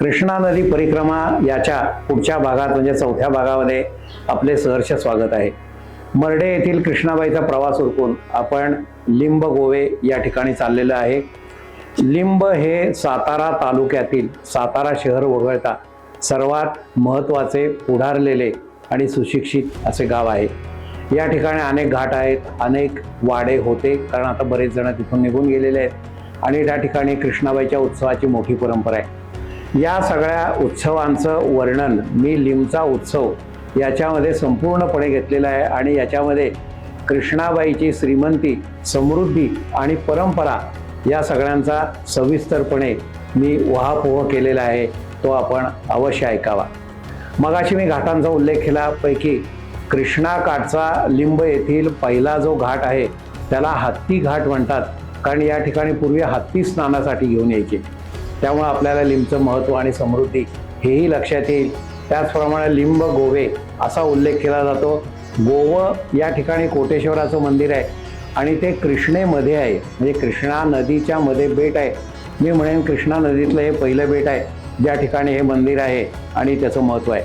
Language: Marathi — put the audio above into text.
कृष्णा नदी परिक्रमा याच्या पुढच्या भागात म्हणजे चौथ्या भागामध्ये आपले सहर्ष स्वागत आहे. मर्डे येथील कृष्णाबाईचा प्रवास उरकून आपण लिंब गोवे या ठिकाणी चाललेलं आहे. लिंब हे सातारा तालुक्यातील सातारा शहर वगळता सर्वात महत्त्वाचे पुढारलेले आणि सुशिक्षित असे गाव आहे. या ठिकाणी अनेक घाट आहेत अनेक वाडे होते कारण आता बरेच जण तिथून निघून गेलेले आहेत. आणि त्या ठिकाणी कृष्णाबाईच्या उत्सवाची मोठी परंपरा आहे. या सगळ्या उत्सवांचं वर्णन मी लिमचा उत्सव याच्यामध्ये संपूर्णपणे घेतलेलं आहे आणि याच्यामध्ये कृष्णाबाईची श्रीमंती समृद्धी आणि परंपरा या सगळ्यांचा सविस्तरपणे मी वहापोह केलेला आहे तो आपण अवश्य ऐकावा. मगाशी मी घाटांचा उल्लेख केला पैकी लिंब येथील पहिला जो घाट आहे त्याला हत्ती घाट म्हणतात. कारण या ठिकाणी पूर्वी हत्ती स्नानासाठी घेऊन यायचे. त्यामुळं आपल्याला लिंबचं महत्त्व आणि समृद्धी हेही लक्षात येईल. त्याचप्रमाणे लिंब गोवे असा उल्लेख केला जातो. गोव या ठिकाणी कोटेश्वराचं मंदिर आहे आणि ते कृष्णेमध्ये आहे. म्हणजे कृष्णा नदीच्या मध्ये बेट आहे. मी म्हणेन कृष्णा नदीतलं हे पहिलं बेट आहे. ज्या ठिकाणी हे मंदिर आहे आणि त्याचं महत्त्व आहे.